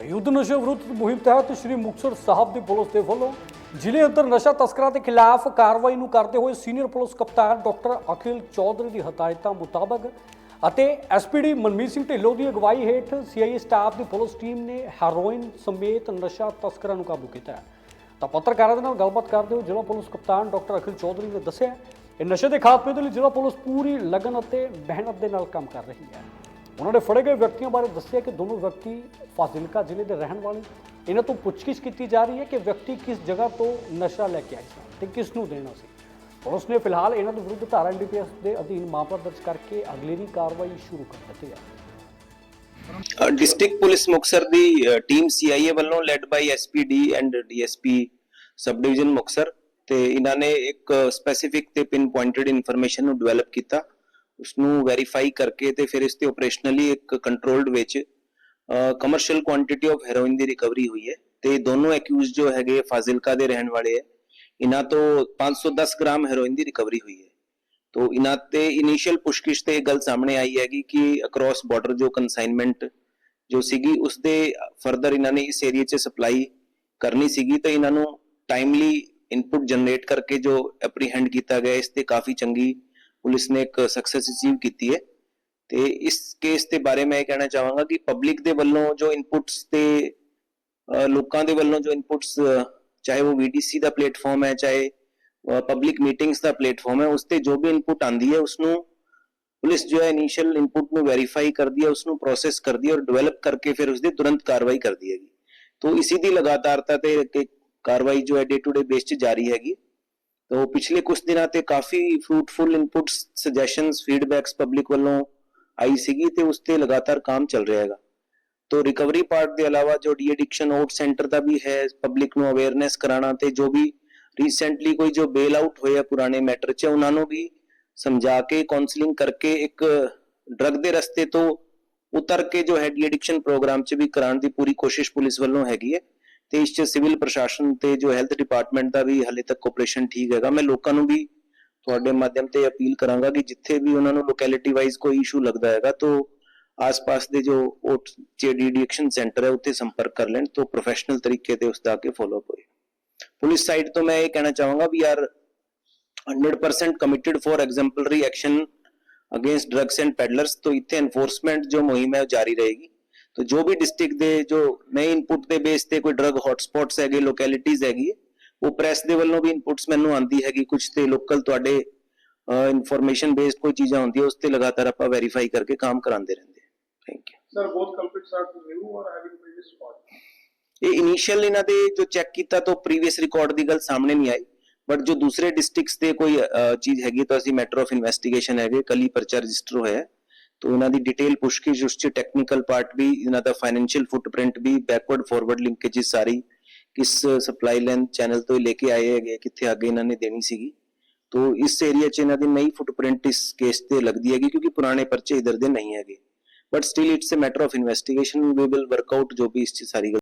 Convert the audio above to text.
ਤਾਂ ਯੁੱਧ ਨਸ਼ੇ ਵਿਰੁੱਧ ਮੁਹਿੰਮ ਤਹਿਤ ਸ੍ਰੀ ਮੁਕਤਸਰ ਸਾਹਿਬ ਦੀ ਪੁਲਿਸ ਦੇ ਵੱਲੋਂ ਜ਼ਿਲ੍ਹੇ ਅੰਦਰ ਨਸ਼ਾ ਤਸਕਰਾਂ ਦੇ ਖਿਲਾਫ ਕਾਰਵਾਈ ਨੂੰ ਕਰਦੇ ਹੋਏ ਸੀਨੀਅਰ ਪੁਲਿਸ ਕਪਤਾਨ ਡਾਕਟਰ ਅਖਿਲ ਚੌਧਰੀ ਦੀ ਹਦਾਇਤਾਂ ਮੁਤਾਬਕ ਅਤੇ ਐਸਪੀਡੀ ਮਨਮੀਤ ਸਿੰਘ ਢਿੱਲੋਂ ਦੀ ਅਗਵਾਈ ਹੇਠ ਸੀਆਈਏ ਸਟਾਫ ਦੀ ਪੁਲਿਸ ਟੀਮ ਨੇ ਹੈਰੋਇਨ ਸਮੇਤ ਨਸ਼ਾ ਤਸਕਰਾਂ ਨੂੰ ਕਾਬੂ ਕੀਤਾ ਹੈ। ਤਾਂ ਪੱਤਰਕਾਰਾਂ ਦੇ ਨਾਲ ਗੱਲਬਾਤ ਕਰਦੇ ਹੋਏ ਜ਼ਿਲ੍ਹਾ ਪੁਲਿਸ ਕਪਤਾਨ ਡਾਕਟਰ ਅਖਿਲ ਚੌਧਰੀ ਨੇ ਦੱਸਿਆ ਕਿ ਨਸ਼ੇ ਦੇ ਖਾਤਮੇ ਦੇ ਲਈ ਜ਼ਿਲ੍ਹਾ ਪੁਲਿਸ ਪੂਰੀ ਲਗਨ ਅਤੇ ਮਿਹਨਤ ਦੇ ਨਾਲ ਕੰਮ ਕਰ ਰਹੀ ਹੈ। ਉਹਨਾਂ ਨੇ ਫੜੇ ਗਏ ਵਿਅਕਤੀਆਂ ਬਾਰੇ ਦੱਸਿਆ ਕਿ ਦੋਨੋਂ ਵਿਅਕਤੀ ਫਾਜ਼ਿਲਕਾ ਜ਼ਿਲ੍ਹੇ ਦੇ ਰਹਿਣ ਵਾਲੇ ਇਹਨਾਂ ਤੋਂ ਪੁੱਛਗਿੱਛ ਕੀਤੀ ਜਾ ਰਹੀ ਹੈ ਕਿ ਵਿਅਕਤੀ ਕਿਸ ਜਗ੍ਹਾ ਤੋਂ ਨਸ਼ਾ ਲੈ ਕੇ ਆਏ ਸਨ ਤੇ ਕਿਸ ਨੂੰ ਦੇਣਾ ਸੀ ਪੁਲਿਸ ਨੇ ਫਿਲਹਾਲ ਇਹਨਾਂ ਦੇ ਵਿਰੁੱਧ ਧਾਰਾ ਐਨਡੀਪੀਐਸ ਦੇ ਅਧੀਨ ਮਾਮਲਾ ਦਰਜ ਕਰਕੇ ਅਗਲੇਰੀ ਕਾਰਵਾਈ ਸ਼ੁਰੂ ਕਰ ਦਿੱਤੀ ਹੈ ਡਿਸਟ੍ਰਿਕਟ ਪੁਲਿਸ ਮੁਕਸਰ ਦੀ ਟੀਮ ਸੀਆਈਏ ਵੱਲੋਂ led by SPD and DSP subdivision Muktsar ਤੇ ਇਹਨਾਂ ਨੇ ਇੱਕ ਸਪੈਸੀਫਿਕ ਤੇ ਪਿਨ ਪੁਆਇੰਟਡ ਇਨਫੋਰਮੇਸ਼ਨ ਨੂੰ ਡਿਵੈਲਪ ਕੀਤਾ ਉਸ ਨੂੰ ਵੈਰੀਫਾਈ ਕਰਕੇ ਤੇ ਫਿਰ ਇਸ ਤੇ ਆਪਰੇਸ਼ਨਲੀ ਇੱਕ ਕੰਟਰੋਲਡ ਵਿੱਚ ਕਮਰਸ਼ੀਅਲ ਕੁਆਂਟੀਟੀ ਆਫ ਹੈਰੋਇਨ ਦੀ ਰਿਕਵਰੀ ਹੋਈ ਹੈ ਤੇ ਦੋਨੋਂ ਐਕਿਊਜ਼ ਜੋ ਹੈਗੇ ਫਾਜ਼ਿਲਕਾ ਦੇ ਰਹਿਣ ਵਾਲੇ ਹੈ ਇਹਨਾਂ ਤੋਂ 510 ਗ੍ਰਾਮ ਹੈਰੋਇਨ ਦੀ ਰਿਕਵਰੀ ਹੋਈ ਹੈ। ਤੋ ਇਹਨਾਂ ਤੇ ਇਨੀਸ਼ੀਅਲ ਪੁਸ਼ਕਿਸ਼ ਤੇ ਇਹ ਗੱਲ ਸਾਹਮਣੇ ਆਈ ਹੈਗੀ ਕਿ ਅਕ੍ਰੋਸ ਬਾਰਡਰ ਜੋ ਕਨਸਾਈਨਮੈਂਟ ਜੋ ਸੀਗੀ ਉਸ ਦੇ ਫਰਦਰ ਇਹਨਾਂ ਨੇ ਇਸ ਏਰੀਆ 'ਚ ਸਪਲਾਈ ਕਰਨੀ ਸੀਗੀ ਤਾਂ ਇਹਨਾਂ ਨੂੰ ਟਾਈਮਲੀ ਇਨਪੁਟ ਜਨਰੇਟ ਕਰਕੇ ਜੋ ਐਪਰੀਹੈਂਡ ਕੀਤਾ ਗਿਆ, ਇਸ ਤੇ ਕਾਫੀ ਚੰਗੀ ਪੁਲਿਸ ਨੇ ਇੱਕ ਸਕਸੈਸ ਅਚੀਵ ਕੀਤੀ ਹੈ। ਤੇ ਇਸ ਕੇਸ ਦੇ ਬਾਰੇ ਮੈਂ ਇਹ ਕਹਿਣਾ ਚਾਹਾਂਗਾ ਕਿ ਪਬਲਿਕ ਦੇ ਵੱਲੋਂ ਜੋ ਇਨਪੁਟਸ ਤੇ ਲੋਕਾਂ ਦੇ ਵੱਲੋਂ ਜੋ ਇਨਪੁਟਸ ਚਾਹੇ ਉਹ ਵੀਡੀਸੀ ਦਾ ਪਲੇਟਫਾਰਮ ਹੈ, ਚਾਹੇ ਪਬਲਿਕ ਮੀਟਿੰਗਸ ਦਾ ਪਲੇਟਫਾਰਮ ਹੈ, ਉਸ ਤੇ ਜੋ ਵੀ ਇਨਪੁਟ ਆਂਦੀ ਹੈ ਉਸ ਨੂੰ ਪੁਲਿਸ ਜੋ ਹੈ ਇਨੀਸ਼ੀਅਲ ਇਨਪੁਟ ਨੂੰ ਵੈਰੀਫਾਈ ਕਰਦੀ ਹੈ ਉਸ ਨੂੰ ਪ੍ਰੋਸੈਸ ਕਰਦੀ ਹੈ ਔਰ ਡਿਵੈਲਪ ਕਰਕੇ ਫਿਰ ਉਸ ਦੀ ਤੁਰੰਤ ਕਾਰਵਾਈ ਕਰਦੀ ਹੈਗੀ। ਤੋਂ ਇਸੇ ਦੀ ਲਗਾਤਾਰਤਾ ਤੇ ਕਾਰਵਾਈ ਜੋ ਹੈ ਡੇ ਟੂ ਡੇ ਬੇਸ 'ਚ ਜਾਰੀ ਹੈਗੀ। ਤੋਂ ਪਿਛਲੇ ਕੁਝ ਦਿਨਾਂ ਤੇ ਕਾਫੀ fruitful inputs suggestions feedbacks public ਵੱਲੋਂ ਆਈ ਸੀਗੀ ਤੇ ਉਸ ਤੇ ਲਗਾਤਾਰ ਕੰਮ ਚੱਲ ਰਿਹਾ ਹੈਗਾ ਤੋਂ ਰਿਕਵਰੀ ਪਾਰਟ ਦੇ ਇਲਾਵਾ ਜੋ ਡੀ ਐਡਿਕਸ਼ਨ ਆਊਟ ਸੈਂਟਰ ਦਾ ਵੀ ਹੈ ਪਬਲਿਕ ਨੂੰ ਅਵੇਅਰਨੈਸ ਕਰਾਣਾ ਤੇ ਜੋ ਵੀ ਰੀਸੈਂਟਲੀ ਕੋਈ ਜੋ ਬੇਲ ਆਊਟ ਹੋਏ ਆ ਪੁਰਾਣੇ ਮੈਟਰ 'ਚ ਉਹਨਾਂ ਨੂੰ ਵੀ ਸਮਝਾ ਕੇ ਕਾਉਂਸਲਿੰਗ ਕਰਕੇ ਇੱਕ ਡਰਗ ਦੇ ਰਸਤੇ ਤੋਂ ਉਤਰ ਕੇ ਜੋ ਹੈ ਡੀ ਐਡਿਕਸ਼ਨ ਪ੍ਰੋਗਰਾਮ 'ਚ ਵੀ ਕਰਾਉਣ ਦੀ ਪੂਰੀ ਕੋਸ਼ਿਸ਼ ਪੁਲਿਸ ਵੱਲੋਂ ਹੈਗੀ ਹੈ ਤੇ ਇਸ 'ਚ ਸਿਵਲ ਪ੍ਰਸ਼ਾਸਨ ਤੇ ਜੋ ਹੈਲਥ ਡਿਪਾਰਟਮੈਂਟ ਦਾ ਵੀ ਹਲੇ ਤੱਕ ਕੋਆਪਰੇਸ਼ਨ ਠੀਕ ਹੈਗਾ, ਮੈਂ ਲੋਕਾਂ ਨੂੰ ਵੀ ਤੁਹਾਡੇ ਮਾਧਿਅਮ ਤੇ ਅਪੀਲ ਕਰਾਂਗਾ ਕਿ ਜਿੱਥੇ ਵੀ ਉਹਨਾਂ ਨੂੰ ਲੋਕੈਲਿਟੀ ਵਾਈਜ਼ ਕੋਈ ਇਸ਼ੂ ਲੱਗਦਾ ਹੈਗਾ, ਤਾਂ ਆਸ-ਪਾਸ ਦੇ ਜੋ ਜਿਹੜੀ ਐਡਿਕਸ਼ਨ ਸੈਂਟਰ ਹੈ, ਉੱਥੇ ਸੰਪਰਕ ਕਰ ਲੈਣ, ਤੋਂ ਪ੍ਰੋਫੈਸ਼ਨਲ ਤਰੀਕੇ ਤੇ ਉਸ ਦਾ ਕੇ ਫੋਲੋਅਪ ਹੋਏ। ਪੁਲਿਸ ਸਾਈਡ ਤੋਂ ਮੈਂ ਇਹ ਕਹਿਣਾ ਚਾਹਾਂਗਾ we are 100% committed for exemplary action against drugs and peddlers ਤੋਂ ਇੱਥੇ ਐਨਫੋਰਸਮੈਂਟ ਜੋ ਮੁਹਿੰਮ ਹੈ, ਉਹ ਜਾਰੀ ਰਹੇਗੀ। तो जो भी डिस्ट्रिक्ट ਦੇ ਜੋ ਨਏ ਇਨਪੁਟ ਦੇ ਬੇਸ ਤੇ ਕੋਈ ਡਰਗ ਹੌਟਸਪੌਟਸ ਹੈਗੇ ਲੋਕੈਲਿਟੀਜ਼ ਹੈਗੀ ਉਹ ਪ੍ਰੈਸ ਦੇ ਵੱਲੋਂ ਵੀ ਇਨਪੁਟਸ ਮੈਨੂੰ ਆਂਦੀ ਹੈਗੀ ਕੁਝ ਤੇ ਲੋਕਲ ਤੁਹਾਡੇ ਇਨਫੋਰਮੇਸ਼ਨ ਬੇਸਡ ਕੋਈ ਚੀਜ਼ਾਂ ਹੁੰਦੀਆਂ ਉਸ ਤੇ ਲਗਾਤਾਰ ਆਪਾਂ ਵੈਰੀਫਾਈ ਕਰਕੇ ਕੰਮ ਕਰਾਉਂਦੇ ਰਹਿੰਦੇ thank you Sir, both culprits are new or having previous record? ਇਹ ਇਨੀਸ਼ੀਅਲ ਇਹਨਾਂ ਦੇ ਜੋ ਚੈੱਕ ਕੀਤਾ ਤਾਂ ਪ੍ਰੀਵੀਅਸ ਰਿਕਾਰਡ ਦੀ ਗੱਲ ਸਾਹਮਣੇ ਨਹੀਂ ਆਈ ਬਟ ਜੋ ਦੂਸਰੇ ਡਿਸਟ੍ਰਿਕਟਸ ਤੇ ਕੋਈ ਅਹ, ਚੀਜ਼ ਹੈਗੀ ਤਾਂ ਅਸੀਂ ਮੈਟਰ ਆਫ ਇਨਵੈਸਟੀਗੇਸ਼ਨ ਹੈਗੇ ਕੱਲ ਹੀ ਪਰਚਾ ਰਜਿਸਟਰ ਹੋਇਆ ਹੈ तो ਇਹਨਾਂ ਦੀ ਡਿਟੇਲ ਪੁਸ਼ਕਿਸ਼ ਉਸ ਚ ਟੈਕਨੀਕਲ ਪਾਰਟ ਵੀ ਇਹਨਾਂ ਦਾ ਫਾਈਨੈਂਸ਼ੀਅਲ ਫੁੱਟਪ੍ਰਿੰਟ ਵੀ ਬੈਕਵਰਡ ਫਾਰਵਰਡ ਲਿੰਕੇजेस ਸਾਰੀ ਕਿਸ ਸਪਲਾਈ ਲਾਈਨ ਚੈਨਲ ਤੋਂ ਹੀ ਲੈ ਕੇ ਆਏ ਹੈਗੇ ਕਿੱਥੇ ਅੱਗੇ ਇਹਨਾਂ ਨੇ ਦੇਣੀ ਸੀਗੀ ਤੋ ਇਸ ਏਰੀਆ 'ਚ ਇਹਨਾਂ ਦੀ ਨਈ ਫੁੱਟਪ੍ਰਿੰਟ ਇਸ ਕੇਸ ਤੇ ਲੱਗਦੀ ਹੈਗੀ ਕਿਉਂਕਿ ਪੁਰਾਣੇ ਪਰਚੇ ਇਧਰ ਦੇ ਨਹੀਂ ਹੈਗੇ but still it's a matter of investigation we will work out ਜੋ ਵੀ ਇਸ 'ਚ ਸਾਰੀ